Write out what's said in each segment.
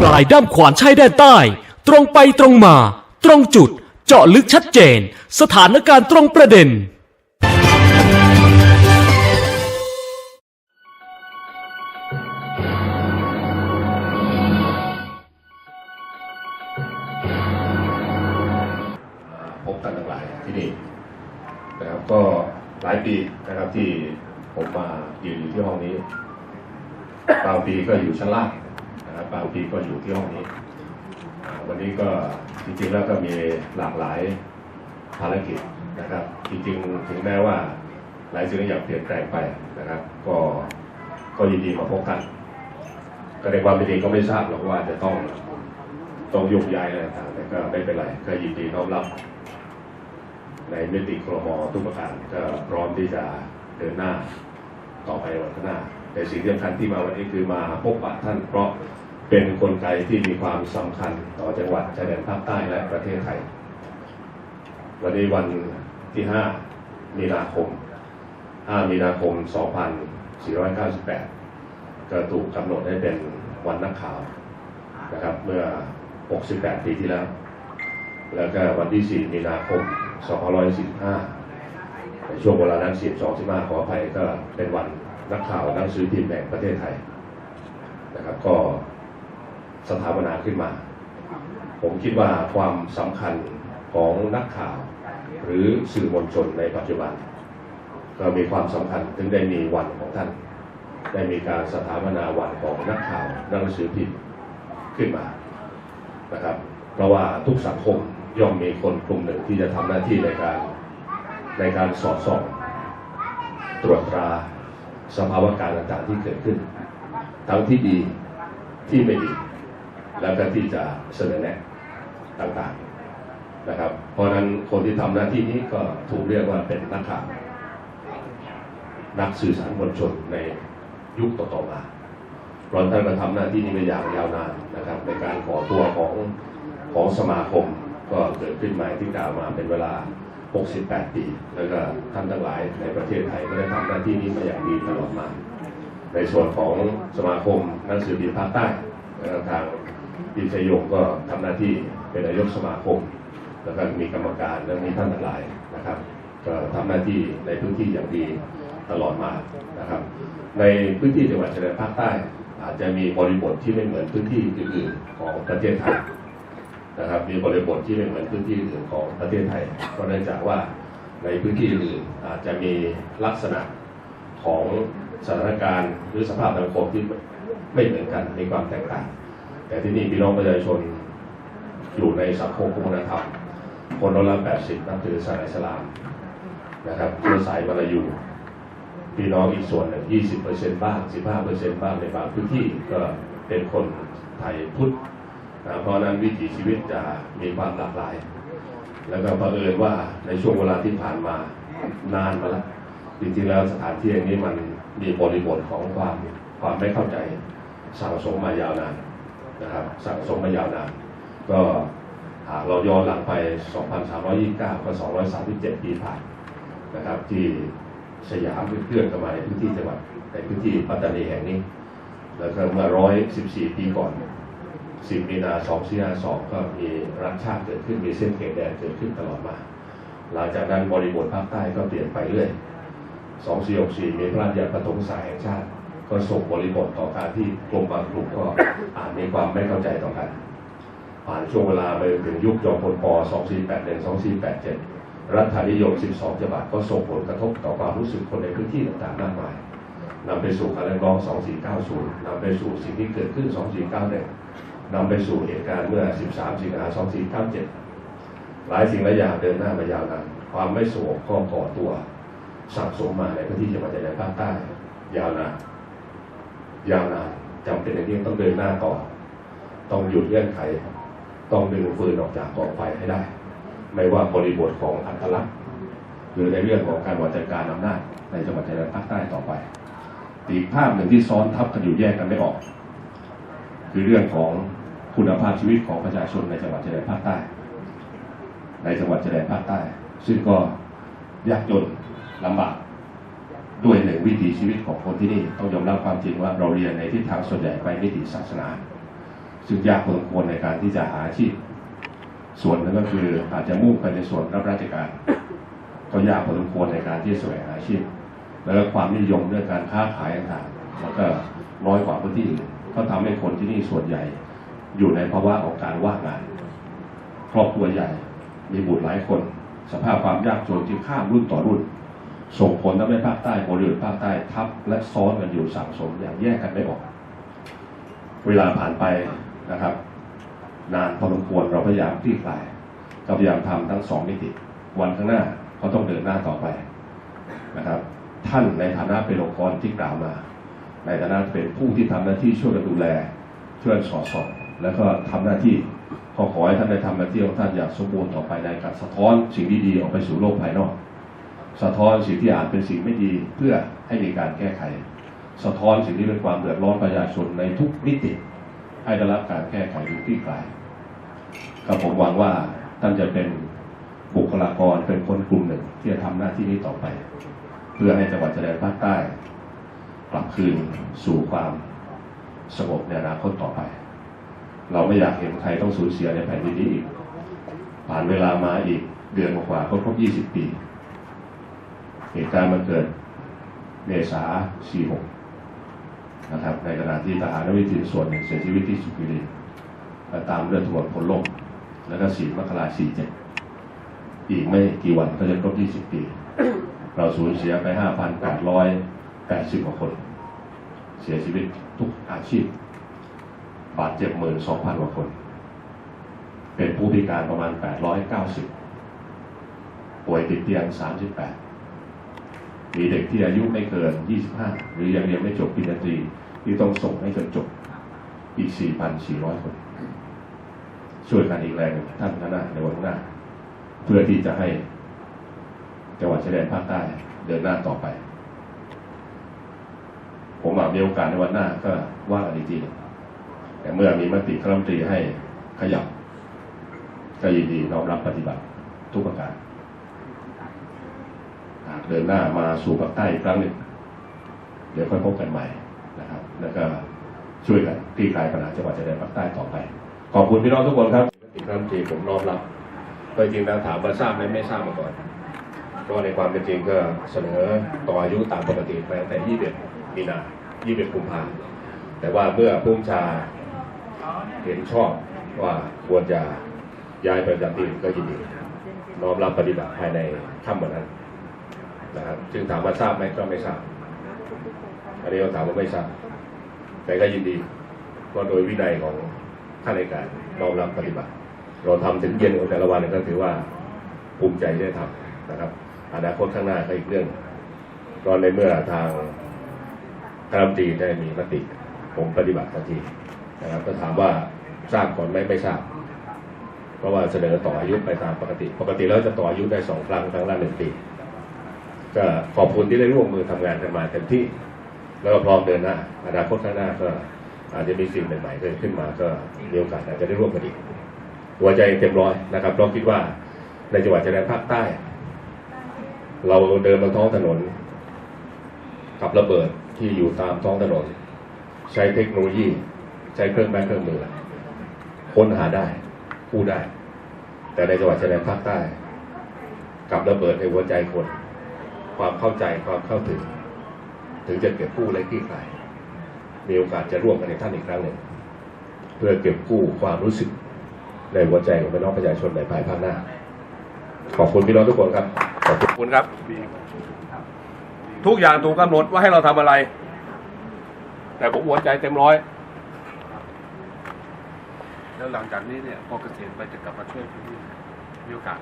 ปลายด้ามขวานชายแดนใต้ ตรงไปตรงมา ตรงจุด เจาะลึกชัดเจน สถานการณ์ตรงประเด็น พบกันทั้งหลายที่นี่นะครับก็หลายปีนะครับที่ผมมายืนอยู่ที่ห้องนี้บางปีก็อยู่ชั้นล่าง นะครับบางปีก็อยู่ที่ห้องนี้ วันนี้ก็จริงๆแล้วก็มีหลากหลายภารกิจนะครับ จริงๆ ถึงแม้ว่าหลายสิ่งหลายอย่างเปลี่ยนแปลงไปนะครับ ก็ก็ยินดีมาพบกัน ก็ในความเป็นจริงก็ไม่ทราบหรอกว่าจะต้องต้องยุกย้ายอะไรต่างๆแต่ก็ไม่เป็นไรก็ยินดีน้อมรับ ในมิติครมทุกประการก็พร้อมที่จะเดินหน้าต่อไปวันข้างหน้าแต่สิ่งสำคัญที่มาวันนี้คือมาพบปะท่านเพราะ เป็นนกลไกที่มีความสำคัญต่อจังหวัดชายแดนภาคใต้และประเทศไทย วันนี้วันที่ 5 มีนาคม 5 มีนาคม 2498 ก็ถูกกำหนดให้เป็นวันนักข่าวนะครับเมื่อ 68 ปีที่แล้ว แล้วก็วันที่ 4 มีนาคม 2545 ในช่วงเวลานั้น 12 15 ขออภัยก็เป็นวันนักข่าวนังสือพิมพ์แห่งประเทศไทยนะครับก็ สถาปนาขึ้นมา ผมคิดว่าความสำคัญของนักข่าว หรือสื่อมวลชนในปัจจุบัน ก็มีความสำคัญถึงได้มีวันของท่าน ได้มีการสถาปนาวันของนักข่าวนังสือพิมพ์ขึ้นมานะครับเพราะว่าทุกสังคมย่อมมีคนกลุ่มหนึ่งที่จะทำหน้าที่ในการในการสอดส่อง ตรวจตราสภาวะการต่างๆที่เกิดขึ้น ทั้งที่ดีที่ไม่ดี แล้วก็ที่จะเสนอแนะต่างๆนะครับ เพราะฉะนั้นคนที่ทำหน้าที่นี้ก็ถูกเรียกว่าเป็นนักข่าวนักสื่อสารมวลชนในยุคต่อๆมาเพราะท่านก็ทำหน้าที่นี้มาอย่างยาวนานนะครับ ในการขอตัวของของสมาคมก็เกิดขึ้นใหม่ที่กล่าวมาเป็นเวลา 68 ปี แล้วก็ท่านทั้งหลายในประเทศไทยก็ได้ทำหน้าที่นี้มาอย่างดีตลอดมา ในส่วนของสมาคมนังสือพิมพ์ภาคใต้ทาง ดิชยงก็ทำหน้าที่เป็นนายกสมาคมแล้วก็มีกรรมการและมีท่านทั้งหลายนะครับก็ทำหน้าที่ในพื้นที่อย่างดีตลอดมานะครับ ในพื้นที่จังหวัดชายแดนภาคใต้ อาจจะมีบริบทที่ไม่เหมือนพื้นที่อื่นๆของประเทศไทยนะครับ มีบริบทที่ไม่เหมือนพื้นที่อื่นของประเทศไทยเพราะเนื่องจากว่าในพื้นที่อื่นอาจจะมีลักษณะของสถานการณ์หรือสภาพสังคมที่ไม่เหมือนกันมีความแตกต่าง แต่ที่นี่พี่น้องประชาชนอยู่ในสังคมคุมธรรมคนร้อยละแปดสิบนับถือศาสนาอิสลามนะครับเชื้อสายมาลายูพี่น้องอีกส่วนหนึ่ง20เปอร์เซ็นต์บ้าง15เปอร์เซ็นต์บ้างในบางพื้นที่ก็เป็นคนไทยพุทธนะเพราะนั้นวิถีชีวิตจะมีความหลากหลาย แล้วก็บังเอิญว่าในช่วงเวลาที่ผ่านมานานมาแล้วจริงๆแล้วสถานที่แห่งนี้มันมีบริบทของความความไม่เข้าใจสั่งสมมายาวนาน นะครับสั่งสมมายาวนานก็หากเราย้อนหลังไป 2,329ก็237 ปีผ่านนะครับที่สยามเพื่อนๆกันมาในพื้นที่จังหวัดในพื้นที่ปัตตานีแห่งนี้ แล้วก็เมื่อร้อยสิบสี่ปีก่อนสิบมีนาสองสี่ห้าสองก็มีรัฐชาติเกิดขึ้นมีเส้นเขตแดนเกิดขึ้นตลอดมา หลังจากนั้นบริบทภาคใต้ก็เปลี่ยนไปเรื่อยสองสี่หกสี่มีพระราชบัญญัติประถมศึกษาแห่งชาติ ก็ส่งบริบทต่อการที่กลุ่มบางกลุ่มก็อาจมีความไม่เข้าใจต่อกัน ผ่านช่วงเวลาไปถึงยุคจอมพลป 2481 2487 รัฐนิยม 12ฉบับก็ส่งผลกระทบต่อความรู้สึกคนในพื้นที่ต่างๆมากมายนำไปสู่การเรียกร้อง 2490นำไปสู่สิ่งที่เกิดขึ้น 2491นำไปสู่เหตุการณ์เมื่อ 13 สิงหา2497 หลายสิ่งหลายอย่างเดินหน้ามายาวนานความไม่สงบก็ก่อตัวสะสมมาในพื้นที่จังหวัดชายแดนภาคใต้ยาวนาน ยาวนานจำเป็นอย่างยิ่งต้องเดินหน้าต่อน ต้องหยุดเงื่อนไข ต้องดึงฟืนออกจากกองไฟให้ได้ ไม่ว่าบริบทของอัตลักษณ์ หรือในเรื่องของการบริหารการอำนาจในจังหวัดชายแดนภาคใต้ต่อไปอีกภาพหนึ่งที่ซ้อนทับกันอยู่แยกกันไม่ออก คือเรื่องของคุณภาพชีวิตของประชาชนในจังหวัดชายแดนภาคใต้ ในจังหวัดชายแดนภาคใต้ ซึ่งก็ยากจนลำบาก วิถีชีวิตของคนที่นี่ต้องยอมรับความจริงว่าเราเรียนในทิศทางส่วนใหญ่ไปวิถีศาสนา ซึ่งยากพอสมควรในการที่จะหาอาชีพ ส่วนหนึงก็คืออาจจะมุ่งไปในส่วนรับราชการ ก็ยากพอสมควรในการที่จะแสวงหาอาชีพ แล้วก็ความนิยมเรื่องการค้าขายต่างๆแล้วก็น้อยกว่าพื้นที่อื่นก็ทำให้คนที่นี่ส่วนใหญ่ อยู่ในภาวะของการว่างงาน ครอบครัวใหญ่ มีบุตรหลายคน สภาพความยากจนที่ข้ามรุ่นต่อรุ่น ส่งผลทำให้ภาคใต้บริเวณภาคใต้ทับและซ้อนกันอยู่สะสมอย่างแยกกันไม่ออก เวลาผ่านไปนะครับ นานพอสมควรเราพยายามคลี่คลายก็พยายามทำทั้งสองมิติ วันข้างหน้าเขาต้องเดินหน้าต่อไปนะครับ ท่านในฐานะเป็นองค์กรที่กล่าวมา ในฐานะเป็นผู้ที่ทำหน้าที่ช่วยกันดูแล ช่วยสอดส่องแล้วก็ทำหน้าที่ขอขอให้ท่านได้ทำหน้าที่ของท่านอย่างสมบูรณ์ต่อไปในการสะท้อนสิ่งดีๆออกไปสู่โลกภายนอก สะท้อนสิ่งที่อาจเป็นสิ่งไม่ดีเพื่อให้มีการแก้ไข สะท้อนสิ่งที่เป็นความเดือดร้อนประชาชนในทุกมิติ ให้ได้รับการแก้ไขหรือคลี่คลายก็ผมหวังว่าท่านจะเป็นบุคลากรเป็นคนกลุ่มหนึ่งที่จะทำหน้าที่นี้ต่อไป เพื่อให้จังหวัดชายแดนภาคใต้กลับคืนสู่ความสงบในอนาคตต่อไป เราไม่อยากเห็นใครต้องสูญเสียในแผ่นดินนี้อีก ผ่านเวลามาอีกเดือนกว่าก็ครบ 20 ปี เหตุการณ์มันเกิดเมษา46 นะครับ ในขณะที่ทหารวิทินส่วนหนึ่งเสียชีวิตที่สุขีรินตามเรื่องถนนพลล่มแล้วก็4มกรา47อีกไม่กี่วันก็จะครบ20ปี เราสูญเสียไป5,880กว่าคน เสียชีวิตทุกอาชีพ บาดเจ็บหมื่นสองพันกว่าคน เป็นผู้พิการประมาณ890ป่วยติดเตียง38มี มีเด็กที่อายุไม่เกิน 25 หรือยังเรียนไม่จบปริญญาตรีที่ต้องส่งให้จนจบอีก 4,400 คน ช่วยกันอีกแรงหนึ่งท่านข้างหน้าในวันข้างหน้า เพื่อที่จะให้จังหวัดชายแดนภาคใต้เดินหน้าต่อไป ผมอาจมีโอกาสในวันหน้าก็ว่ากันอีกทีหนึ่งแต่เมื่อมีมติคณะรัมนตรีให้ขยับก็ยินดีน้อมรับปฏิบัติทุกประการ เดินหน้ามาสู่ภาคใต้อีกครั้งหนึ่งเดี๋ยวค่อยพบกันใหม่นะครับ แล้วก็ช่วยกันคลี่คลายปัญหาจังหวัดชายแดนภาคใต้ต่อไป ขอบคุณพี่น้องทุกคนครับมติครัฐมนตรีผมน้อมรับโดยจริงแล้วถามว่าทราบไหมไม่ทราบมาก่อนเพราะในความเป็นจริงก็เสนอต่ออายุตามปกติไปตั้งแต่ 21 มีนา 21 กุมภานแต่ว่าเมื่อผู้ชาเห็นชอบว่าควรจะย้ายไปประจำที่ก็ยินดีน้อมรับปฏิบัติภายในค่ำวันนั้น นะครับจึงถามว่าทราบไหมก็ไม่ทราบอันนี้เราถามว่าไม่ทราบแต่ก็ยินดีก็โดยวินัยของข้าราชการน้อมรับปฏิบัติ เราทำถึงเย็นของแต่ละวันก็ถือว่าภูมิใจได้ทำนะครับอนาคตข้างหน้าก็อีกเรื่องก็ในเมื่อทางคณะรัฐมนตรีได้มีมติผมปฏิบัติทันทีนะครับก็ถามว่าทราบก่อนไหมไม่ทราบ เพราะว่าเสนอต่ออายุไปตามปกติ ปกติแล้วจะต่ออายุได้สองครั้งครั้งละหนึ่งปี ก็ขอบคุณที่ได้ร่วมมือทำงานกันมาเต็มที่ แล้วก็พร้อมเดินหน้าอนาคตข้างหน้าก็อาจจะมีสิ่งใหม่ๆเกิดขึ้นมาก็มีโอกาสอาจจะได้ร่วมกันอีกหัวใจเต็มร้อยนะครับเราคิดว่าในจังหวัดชายแดนภาคใต้ เราเดินบนท้องถนน กับระเบิดที่อยู่ตามท้องถนน ใช้เทคโนโลยี ใช้เครื่องแบงเครื่องมือค้นหาได้กู้ได้ แต่ในจังหวัดชายแดนภาคใต้ กับระเบิดในหัวใจคน ความเข้าใจความเข้าถึง ถึงจะเก็บกู้และคลี่คลายมีโอกาสจะร่วมกันในท่านอีกครั้งหนึ่ง เพื่อเก็บกู้ความรู้สึกในหัวใจของพี่น้องประชาชนในภายภาคหน้า ขอบคุณพี่น้องทุกคนครับ ขอบคุณขอบคุณครับ ทุกอย่างถูกกำหนดว่าให้เราทำอะไร แต่ผมหัวใจเต็มร้อย แล้วหลังจากนี้เนี่ยพอเกษียณไปจะกลับมาช่วยพี่มีโอกาส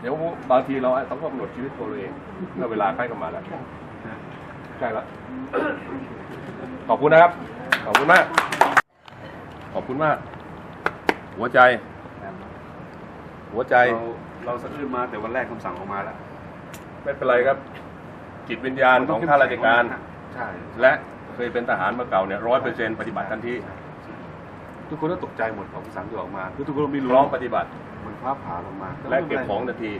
เดี๋ยวบางทีเราต้องกำหนดชีวิตตัวเราเองเมื่อเวลาใกล้เข้ามาแล้วใกล้แล้วขอบคุณนะครับ ขอบคุณมาก ขอบคุณมาก หัวใจ หัวใจ เราเราสะอื้นมาแต่วันแรกคำสั่งออกมาแล้ว ไม่เป็นไรครับ จิตวิญญาณของข้าราชการ ใช่ และเคยเป็นทหารมาเก่าเนี่ยร้อยเปอร์เซ็นปฏิบัติทันที ทุกคนก็ตกใจหมดของคำสั่งที่ออกมาคือทุกคนไม่พรู้ร้อมปฏิบัติมันฟ้าผ่าลงมาและเก็บของทันที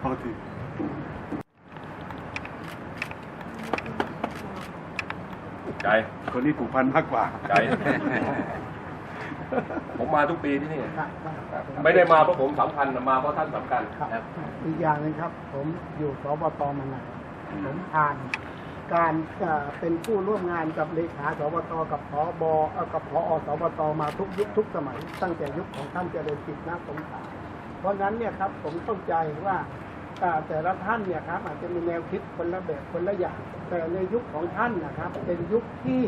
ของทีใจคนนี้ผูกพันมากกว่าใจผมมาทุกปีที่นี่ครับครับไม่ได้มาเพราะผมสำคัญนะมาเพราะท่านสำคัญครับอีกอย่างหนึงครับ ผมอยู่สบตมานานผมผ่าน การเป็นผู้ร่วมงานกับเลขาสบตกับพอ.บอกับพอสบตมาทุกยุคทุกสมัย ตั้งแต่ยุคของท่านเจริญกิจนะสงขลาเพราะนั้นเนี่ยครับผมเข้าใจว่าแต่ละท่านเนี่ยครับอาจจะมีแนวคิดคนละแบบคนละอย่าง แต่ในยุคของท่านนะครับ เป็นยุคที่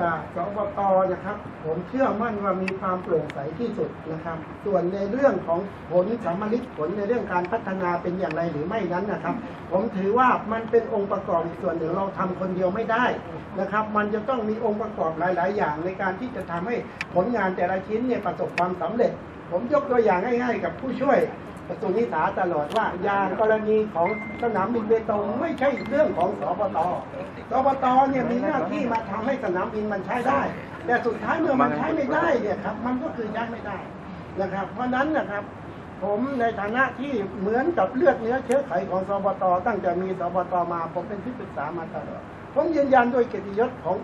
อ่าสบตนะครับ ผมเชื่อมั่นว่ามีความโปร่งใสที่สุดนะครับ ส่วนในเรื่องของผลสำลิดผลในเรื่องการพัฒนาเป็นอย่างไรหรือไม่นั้นนะครับ ผมถือว่ามันเป็นองค์ประกอบอีกส่วนหนึ่งเราทำคนเดียวไม่ได้นะครับ มันจะต้องมีองค์ประกอบหลาย ๆ อย่างในการที่จะทำให้ผลงานแต่ละชิ้นเนี่ยประสบความสำเร็จ ผมยกตัวอย่างง่าย ๆ กับผู้ช่วย ระตูนิสาตลอดว่าอย่างกรณีของสนามบินเบตงไม่ใช่เรื่องของสปตสปตเนี่ยมีหน้าที่มาทำให้สนามบินมันใช้ได้ แต่สุดท้ายเมื่อมันใช้ไม่ได้เนี่ยครับมันก็คือใช้ไม่ได้นะครับ เพราะฉะนั้นนะครับผมในฐานะที่เหมือนกับเลือดเนื้อเชื้อไขของสบตตั้งแต่มีสบตมา ผมเป็นที่ปรึกษามาตลอดผมยืนยันด้วยเกียรติยศของ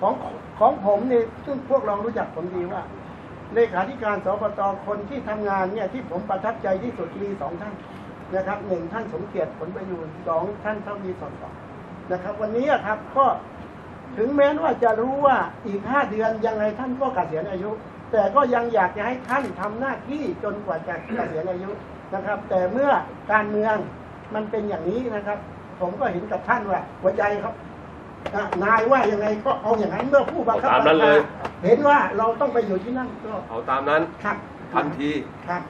ของของผมเนี่ยซึ่งพวกเรารู้จักผมดีว่า เลขาธิการสปตคนที่ทำงานเนี่ยที่ผมประทับใจที่สุดมีสองท่านนะครับหนึ่งท่านสมเกียรติผลประยูนสองท่านเท่ามีสอนสอนนะครับ วันนี้ครับก็ถึงแม้ว่าจะรู้ว่าอีกห้าเดือนยังไงท่านก็เกษียณอายุ แต่ก็ยังอยากจะให้ท่านทำหน้าที่จนกว่าจะเกษียณอายุนะครับ แต่เมื่อการเมืองมันเป็นอย่างนี้นะครับ ผมก็เห็นกับท่านว่าหัวใจครับนายว่ายังไงก็เอาอย่างนั้นเมื่อผู้บังคับบัญชา เห็นว่าเราต้องไปอยู่ที่นั่นก็เอาตามนั้นครับทันทีครับ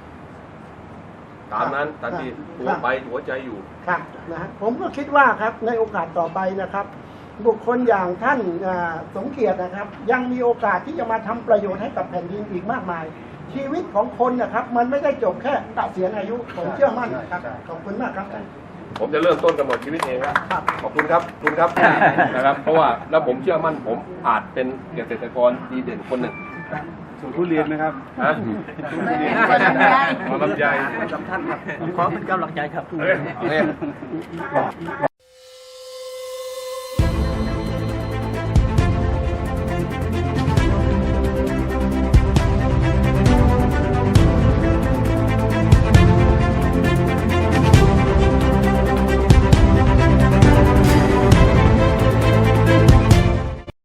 ตามนั้นทันทีครับตัวไปหัวใจอยู่ครับนะฮะผมก็คิดว่าครับในโอกาสต่อไปนะครับ บุคคลอย่างท่านอ่าสมเกียรตินะครับ ยังมีโอกาสที่จะมาทำประโยชน์ให้กับแผ่นดินอีกมากมาย ชีวิตของคนนะครับ มันไม่ได้จบแค่เกษียณอายุผมเชื่อมั่นครับขอบคุณมากครับท่าน ผมจะเริ่มต้นกำหนดชีวิตเองแล้วครับขอบคุณครับขอบคุณครับนะครับ เพราะว่าแล้วผมเชื่อมั่นผมอาจเป็นเกษตรกรดีเด่นคนหนึ่งสูตรทุเรียนนะครับฮะขอลำไยเอ้ย